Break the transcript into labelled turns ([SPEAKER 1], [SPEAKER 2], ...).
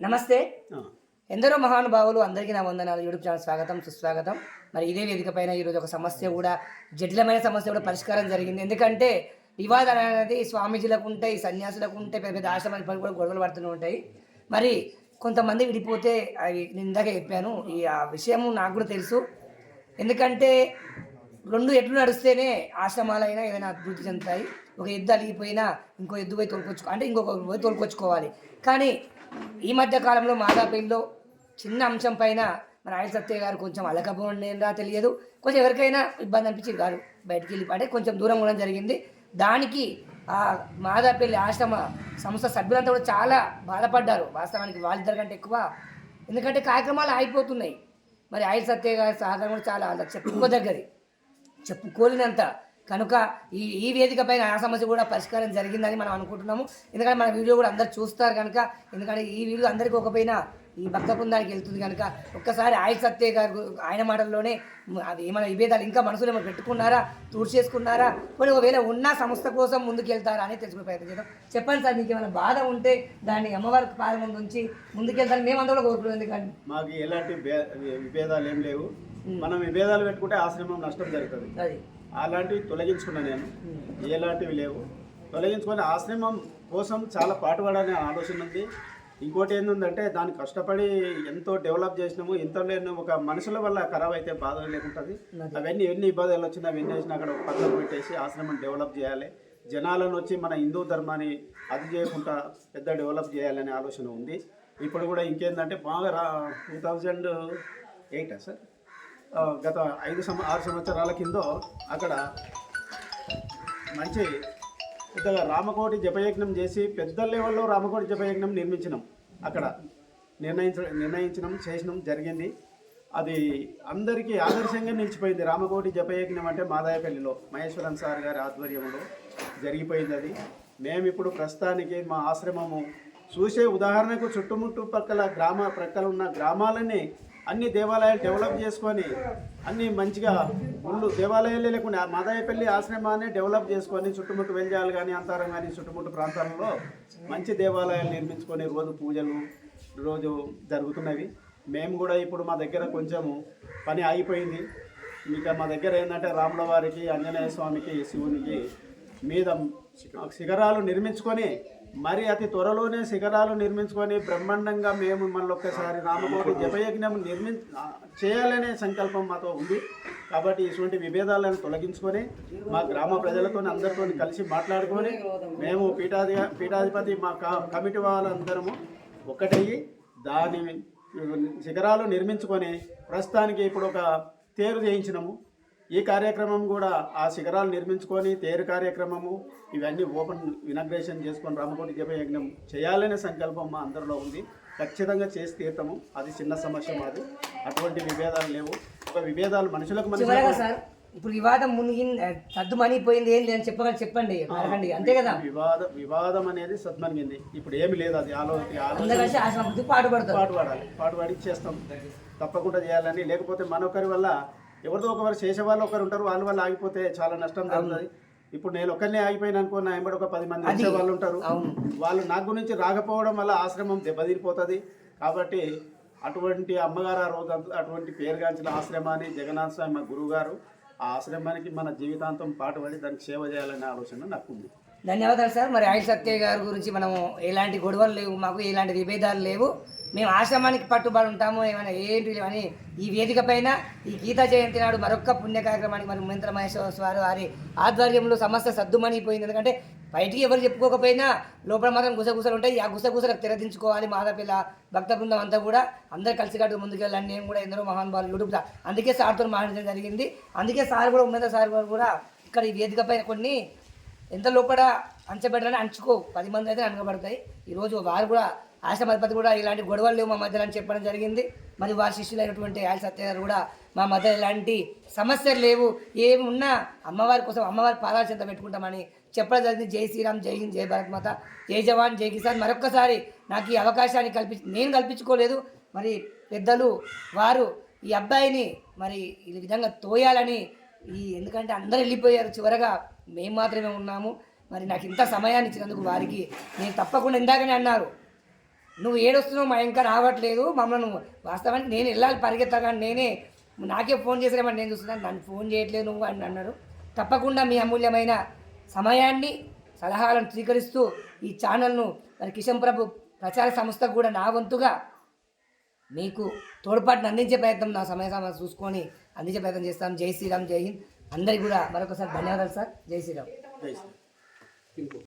[SPEAKER 1] నమస్తే. ఎందరో మహానుభావులు అందరికీ నా వందనాలు. యూట్యూబ్ ఛానల్ స్వాగతం సుస్వాగతం. మరి ఇదే వేదిక పైన ఈరోజు ఒక సమస్య కూడా జటిలమైన సమస్య కూడా పరిష్కారం జరిగింది. ఎందుకంటే వివాదాలు అనేది స్వామీజీలకు ఉంటాయి సన్యాసులకు ఉంటాయి పెద్ద పెద్ద ఆశ్రమాల పని కూడా గొడవలు పడుతూనే ఉంటాయి. మరి కొంతమంది విడిపోతే అవి నేను ఇందాక చెప్పాను. ఈ ఆ విషయము నాకు కూడా తెలుసు. ఎందుకంటే రెండు ఎడ్లు నడిస్తేనే ఆశ్రమాలైనా ఏదైనా అభివృద్ధి చెందుతాయి. ఒక ఎద్దు అలిగిపోయినా ఇంకో ఎద్దు పోయి తోలుకొచ్చుకో అంటే ఇంకొక పోయి తోలుకొచ్చుకోవాలి. కానీ ఈ మధ్య కాలంలో మాదాపల్లిలో చిన్న అంశం పైన మన ఆయన సత్య గారు కొంచెం అలకపోయిందా తెలియదు. కొంచెం ఎవరికైనా ఇబ్బంది అనిపించింది గారు బయటికి వెళ్ళి అంటే కొంచెం దూరం ఉండడం జరిగింది. దానికి ఆ మాదాపల్లి ఆశ్రమ సంస్థ సభ్యులంతా కూడా చాలా బాధపడ్డారు. వాస్తవానికి వాళ్ళిద్దరి కంటే ఎక్కువ. ఎందుకంటే కార్యక్రమాలు ఆగిపోతున్నాయి. మరి ఆయన సత్య గారి సహకారం కూడా చాలా చెప్పుకోదగ్గది. చెప్పుకోలేనంత. కనుక ఈ ఈ వేదిక పైన ఆ సమస్య కూడా పరిష్కారం జరిగిందని మనం అనుకుంటున్నాము. ఎందుకంటే మన వీడియో కూడా అందరు చూస్తారు కనుక ఎందుకంటే ఈ వీడియో అందరికీ ఒక పైన ఈ భక్త బృందానికి వెళ్తుంది కనుక ఒక్కసారి ఆయన సత్య గారు ఆయన మాటల్లోనే అది ఏమైనా విభేదాలు ఇంకా మనసులో ఏమైనా పెట్టుకున్నారా చేసుకున్నారా పోనీ ఒకవేళ ఉన్న సంస్థ కోసం ముందుకు వెళ్తారా అని తెలుసుకునే ప్రయత్నం చేద్దాం. చెప్పండి సార్ మీకు ఏమైనా బాధ ఉంటే దాన్ని అమ్మవారికి పాద ముందు ఉంచి ముందుకెళ్తారని మేము అందరూ కోరుకున్నాం ఎందుకంటే
[SPEAKER 2] మాకు ఎలాంటి విభేదాలు ఏం లేవు. మనం విభేదాలు పెట్టుకుంటే ఆశ్రమం నష్టం జరుగుతుంది.
[SPEAKER 1] అది.
[SPEAKER 2] అలాంటివి తొలగించుకున్నా నేను. ఎలాంటివి లేవు. తొలగించుకొని ఆశ్రమం కోసం చాలా పాటుపడాలనే ఆలోచన ఉంది. ఇంకోటి ఏంటంటే దాన్ని కష్టపడి ఎంతో డెవలప్ చేసినాము ఇంత లేని ఒక మనుషుల వల్ల ఖరాబ్ అయితే బాధ లేకుంటుంది. అవన్నీ ఎన్ని ఇబ్బందులు వచ్చినా అవన్నీ వేసినా అక్కడ పక్కన పెట్టేసి ఆశ్రమం డెవలప్ చేయాలి. జనాలను వచ్చి మన హిందూ ధర్మాన్ని అది చేయకుండా పెద్ద డెవలప్ చేయాలనే ఆలోచన ఉంది. ఇప్పుడు కూడా ఇంకేందంటే బాగా రా టూ థౌజండ్ ఎయిటా సార్? గత ఐదు సంవ ఆరు సంవత్సరాల కింద అక్కడ మంచి పెద్దగా రామకోటి జపయజ్ఞం చేసి పెద్ద లెవెల్లో రామకోటి జపయజ్ఞం నిర్మించినాం. అక్కడ నిర్ణయించ నిర్ణయించడం చేసినాం జరిగింది. అది అందరికీ ఆదర్శంగా నిలిచిపోయింది. రామకోటి జపయజ్ఞం అంటే మాదాయపల్లిలో మహేశ్వరన్ సార్ గారి ఆధ్వర్యంలో జరిగిపోయింది అది. మేము ఇప్పుడు ప్రస్తుతానికి మా ఆశ్రమము చూసే ఉదాహరణకు చుట్టుముట్టు పక్కల గ్రామ ప్రక్కల ఉన్న గ్రామాలని అన్ని దేవాలయాలు డెవలప్ చేసుకొని అన్ని మంచిగా ముళ్ళు దేవాలయాలే లేకుండా మాదాయపల్లి ఆశ్రమాన్ని డెవలప్ చేసుకొని చుట్టుముట్టు వెంజాలు కానీ అంతారం కానీ చుట్టుముట్టు ప్రాంతాలలో మంచి దేవాలయాలు నిర్మించుకొని రోజు పూజలు రోజు జరుగుతున్నవి. మేము కూడా ఇప్పుడు మా దగ్గర కొంచెము పని ఆగిపోయింది. ఇంకా మా దగ్గర ఏంటంటే రాముల వారికి ఆంజనేయ స్వామికి శివునికి మీద శిఖరాలు నిర్మించుకొని మరి అతి త్వరలోనే శిఖరాలు నిర్మించుకొని బ్రహ్మాండంగా మేము మళ్ళీ ఒక్కసారి రామకోటి జపయజ్ఞం నిర్మి చేయాలనే సంకల్పం మాతో ఉంది. కాబట్టి ఇటువంటి విభేదాలను తొలగించుకొని మా గ్రామ ప్రజలతో అందరితో కలిసి మాట్లాడుకొని మేము పీఠాధి పీఠాధిపతి మా క- కమిటీ వాళ్ళందరము ఒకటయ్యి దాని శిఖరాలు నిర్మించుకొని ప్రస్తుతానికి ఇప్పుడు ఒక తేరు చేయించినాము. ఈ కార్యక్రమం కూడా ఆ శిఖరాలు నిర్మించుకొని తేరు కార్యక్రమము ఇవన్నీ ఓపెన్ ఇనాగ్రేషన్ చేసుకొని రామకోటి జపయజ్ఞం చేయాలనే సంకల్పం మా అందరిలో ఉంది. ఖచ్చితంగా చేసి తీరుతాము. అది చిన్న సమస్య మాది. అటువంటి విభేదాలు లేవు. ఒక విభేదాలు మనుషులకు
[SPEAKER 1] ఇప్పుడు వివాదం మునిగి సద్దు మణిపోయింది ఏంటి అని చెప్పగా చెప్పండి అడగండి. అంతే కదా?
[SPEAKER 2] వివాద వివాదం అనేది సద్మనిగింది ఇప్పుడు ఏమి లేదు అది ఆలో ఆలోచన. పాటు పాడాలి. పాటు పాడి చేస్తాం. తప్పకుండా చేయాలని. లేకపోతే మనొకరి వల్ల ఎవరిదో ఒకరు చేసే వాళ్ళు ఒకరు ఉంటారు వాళ్ళ వల్ల ఆగిపోతే చాలా నష్టం జరుగుతుంది. ఇప్పుడు నేను ఒకరినే ఆగిపోయిన అనుకో నా వెంబడి ఒక పది మంది వచ్చే వాళ్ళు ఉంటారు. వాళ్ళు నా గురించి రాకపోవడం వల్ల ఆశ్రమం దెబ్బతిరిపోతుంది కాబట్టి అటువంటి అమ్మగారు ఆ రోజు అంత- అటువంటి పేరుగాంచిన ఆశ్రమాన్ని జగన్నాథ స్వామి మా గురువు గారు ఆ ఆశ్రమానికి మన జీవితాంతం పాటుపడి దానికి సేవ చేయాలనే ఆలోచన నాకు ఉంది
[SPEAKER 1] ధన్యవాదాలు సార్. మరి ఆయుష్ సత్య గారి గురించి మనము ఎలాంటి గొడవలు లేవు మాకు ఎలాంటి విభేదాలు లేవు. మేము ఆశ్రమానికి పట్టుబడి ఉంటాము ఏమైనా ఏంటి అని ఈ వేదిక పైన ఈ గీతా జయంతి నాడు మరొక్క పుణ్య కార్యక్రమానికి మరి మహేంద్ర మహేశ్వర స్వామి వారి ఆధ్వర్యంలో సమస్య సద్దుమణిపోయింది ఎందుకంటే బయటికి ఎవరు చెప్పుకోకపోయినా లోపల మాత్రం గుసగుసలు ఉంటాయి. ఆ గుసగుసలకు తెరదించుకోవాలి మాదపిల్ల భక్త బృందం అంతా కూడా. అందరు కలిసికట్టు ముందుకెళ్ళాలని నేను కూడా ఎందరో మహానుభావులు యూట్యూబ్ అందుకే సార్తో మాట్లాడడం జరిగింది. అందుకే సార్ కూడా ఉన్నత సార్ కూడా ఇక్కడ ఈ వేదిక పైన కొన్ని ఎంత లోపల అంచబెట్టాలని అంచుకో పది మంది అయితే అనగబడతాయి ఈరోజు వారు కూడా ఆశ్రమాధిపతి కూడా ఇలాంటి గొడవలు లేవు మా మధ్యలో అని చెప్పడం జరిగింది. మరి వారి శిష్యులైనటువంటి ఆయన సత్య గారు కూడా మా మధ్య ఇలాంటి సమస్యలు లేవు. ఏమి ఉన్నా అమ్మవారి కోసం అమ్మవారి పాదాలు చెంత పెట్టుకుంటామని చెప్పడం జరిగింది. జై శ్రీరామ్ జై హింద్ జై భారత్ మాత. జై జవాన్ జై కిసాన్. మరొక్కసారి నాకు ఈ అవకాశాన్ని కల్పి నేను కల్పించుకోలేదు. మరి పెద్దలు వారు ఈ అబ్బాయిని మరి ఈ విధంగా తోయాలని ఈ ఎందుకంటే అందరూ వెళ్ళిపోయారు. చివరగా మేము మాత్రమే ఉన్నాము. మరి నాకు ఇంత సమయాన్ని ఇచ్చినందుకు వారికి నేను తప్పకుండా ఇందాకనే అన్నారు. నువ్వు ఏడొస్తున్నావు మా ఇంకా రావట్లేదు. మమ్మల్ని నువ్వు వాస్తవానికి నేను వెళ్ళాలి పరిగెత్తగా నేనే నాకే ఫోన్ చేసినామని నేను చూస్తున్నాను నన్ను ఫోన్ చేయట్లేదు నువ్వు అని అన్నారు. తప్పకుండా మీ అమూల్యమైన సమయాన్ని సలహాలను స్వీకరిస్తూ ఈ ఛానల్ను మరి కిషన్ ప్రభు ప్రచార సంస్థకు కూడా నా వంతుగా మీకు తోడ్పాటును అందించే ప్రయత్నం నా సమయ సమయం చూసుకొని అందించే ప్రయత్నం చేస్తాను జై శ్రీరామ్ జై హింద్. అందరికీ కూడా మరొకసారి ధన్యవాదాలు సార్. జై శ్రీరామ్.
[SPEAKER 2] జై శ్రీరామ్.